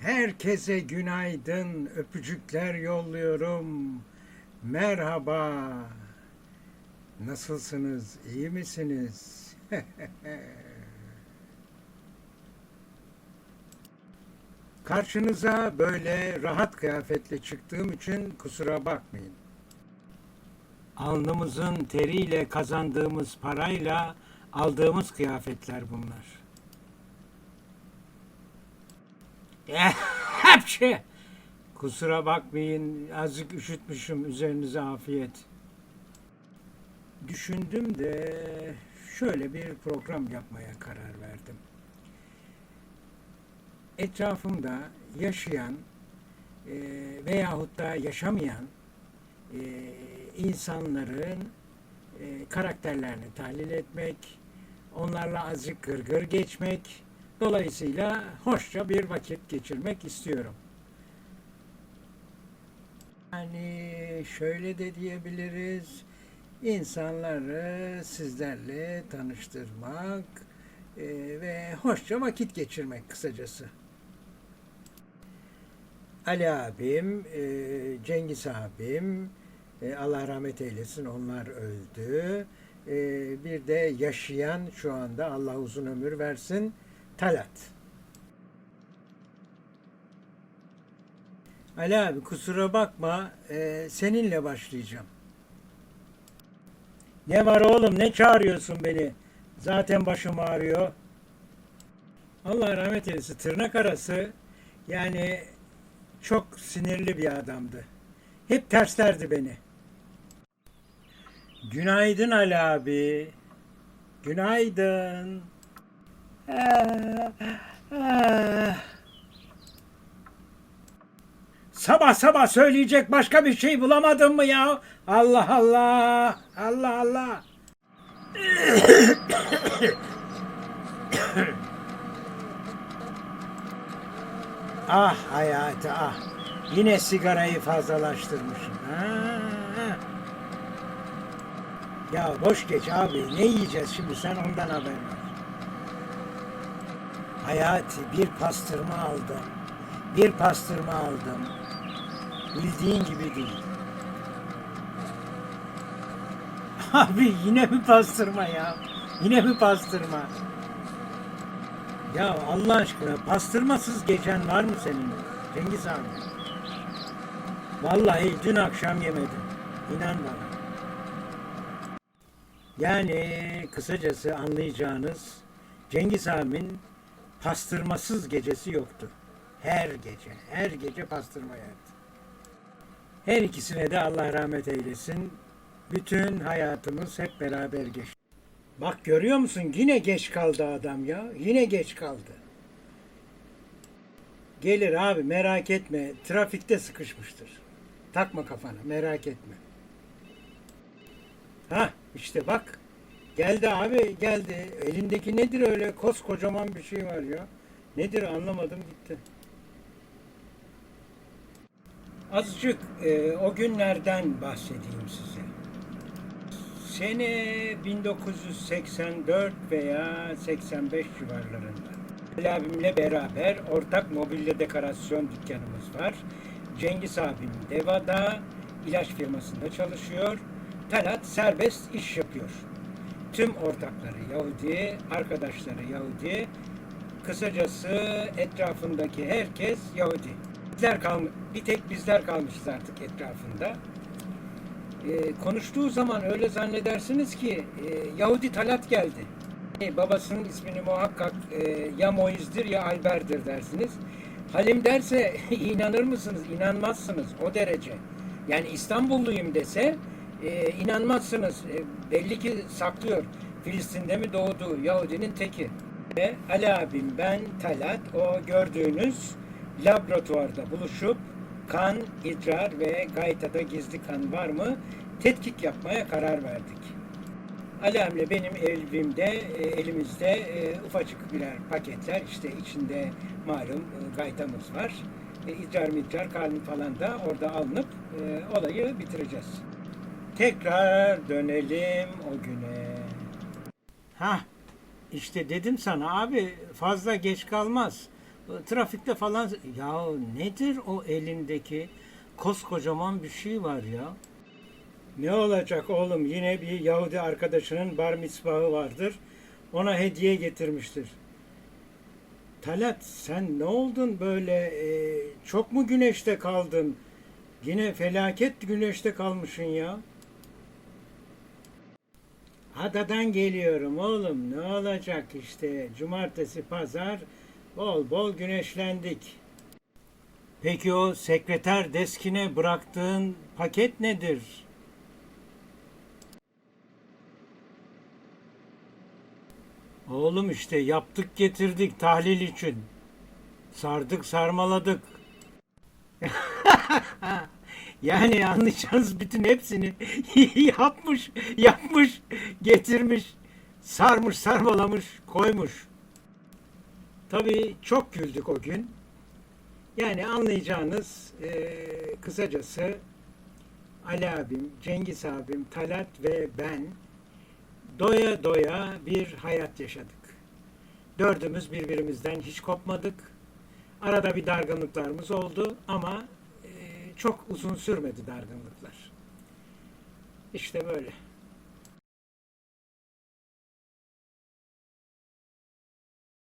Herkese günaydın, öpücükler yolluyorum. Merhaba. Nasılsınız? İyi misiniz? Karşınıza böyle rahat kıyafetle çıktığım için kusura bakmayın. Alnımızın teriyle kazandığımız parayla aldığımız kıyafetler bunlar. Hepsi. Kusura bakmayın azıcık üşütmüşüm üzerinize afiyet. Düşündüm de şöyle bir program yapmaya karar verdim. Etrafımda yaşayan e, veyahut da yaşamayan e, insanların e, karakterlerini tahlil etmek, onlarla azıcık gırgır geçmek, dolayısıyla hoşça bir vakit geçirmek istiyorum. Yani şöyle de diyebiliriz, insanları sizlerle tanıştırmak e, ve hoşça vakit geçirmek kısacası. Ali abim, e, Cengiz abim, e, Allah rahmet eylesin onlar öldü. Bir de yaşayan şu anda Allah uzun ömür versin Talat. Ali abi kusura bakma e, seninle başlayacağım. Ne var oğlum ne çağırıyorsun beni? Zaten başım ağrıyor. Allah rahmet eylesin tırnak arası yani çok sinirli bir adamdı. Hep terslerdi beni. Günaydın Ali abi. Günaydın. Ah, ah. Sabah sabah söyleyecek başka bir şey bulamadın mı ya? Allah Allah. Allah Allah. ah hayatı ah. Yine sigarayı fazlalaştırmışım. Ha. Ya boş geç abi. Ne yiyeceğiz şimdi sen ondan haber ver. Hayati bir pastırma aldım. Bir pastırma aldım. Bildiğin gibi değil. Abi yine mi pastırma ya? Yine mi pastırma? Ya Allah aşkına pastırmasız geçen var mı senin? Cengiz abi. Vallahi dün akşam yemedim. İnan bana. Yani kısacası anlayacağınız Cengiz abimin pastırmasız gecesi yoktu. Her gece, her gece pastırma yerdi. Her ikisine de Allah rahmet eylesin. Bütün hayatımız hep beraber geçti. Bak görüyor musun? Yine geç kaldı adam ya. Yine geç kaldı. Gelir abi merak etme. Trafikte sıkışmıştır. Takma kafana merak etme. Ha işte bak. Geldi abi geldi. Elindeki nedir öyle koskocaman bir şey var ya. Nedir anlamadım gitti. Azıcık e, o günlerden bahsedeyim size. Sene 1984 veya 85 civarlarında. Ali abimle beraber ortak mobilya dekorasyon dükkanımız var. Cengiz abim Deva'da ilaç firmasında çalışıyor. Talat serbest iş yapıyor. Tüm ortakları Yahudi, arkadaşları Yahudi. Kısacası etrafındaki herkes Yahudi. Bizler kalmış, bir tek bizler kalmışız artık etrafında. Ee, konuştuğu zaman öyle zannedersiniz ki e, Yahudi Talat geldi. E, babasının ismini muhakkak e, ya Moiz'dir ya Albert'dir dersiniz. Halim derse inanır mısınız? İnanmazsınız o derece. Yani İstanbulluyum dese e, inanmazsınız. E, belli ki saklıyor. Filistin'de mi doğdu Yahudinin teki. Ve Ali abim, ben, Talat, o gördüğünüz laboratuvarda buluşup kan, idrar ve gaytada gizli kan var mı tetkik yapmaya karar verdik. Ali abimle benim evimde, e, elimizde e, ufacık birer paketler, işte içinde malum e, gaytamız var. E, idrar midrar, kan falan da orada alınıp e, olayı bitireceğiz. Tekrar dönelim o güne. Ha, işte dedim sana abi fazla geç kalmaz. Trafikte falan ya nedir o elindeki koskocaman bir şey var ya. Ne olacak oğlum yine bir Yahudi arkadaşının bar mitzvahı vardır. Ona hediye getirmiştir. Talat sen ne oldun böyle e, çok mu güneşte kaldın? Yine felaket güneşte kalmışsın ya. Adadan geliyorum oğlum ne olacak işte cumartesi pazar bol bol güneşlendik. Peki o sekreter deskine bıraktığın paket nedir? Oğlum işte yaptık getirdik tahlil için. Sardık sarmaladık. yani anlayacağınız bütün hepsini yapmış, yapmış, getirmiş, sarmış, sarmalamış, koymuş. Tabii çok güldük o gün. Yani anlayacağınız eee, kısacası Ali abim, Cengiz abim, Talat ve ben doya doya bir hayat yaşadık. Dördümüz birbirimizden hiç kopmadık. Arada bir dargınlıklarımız oldu ama çok uzun sürmedi dargınlıklar. İşte böyle.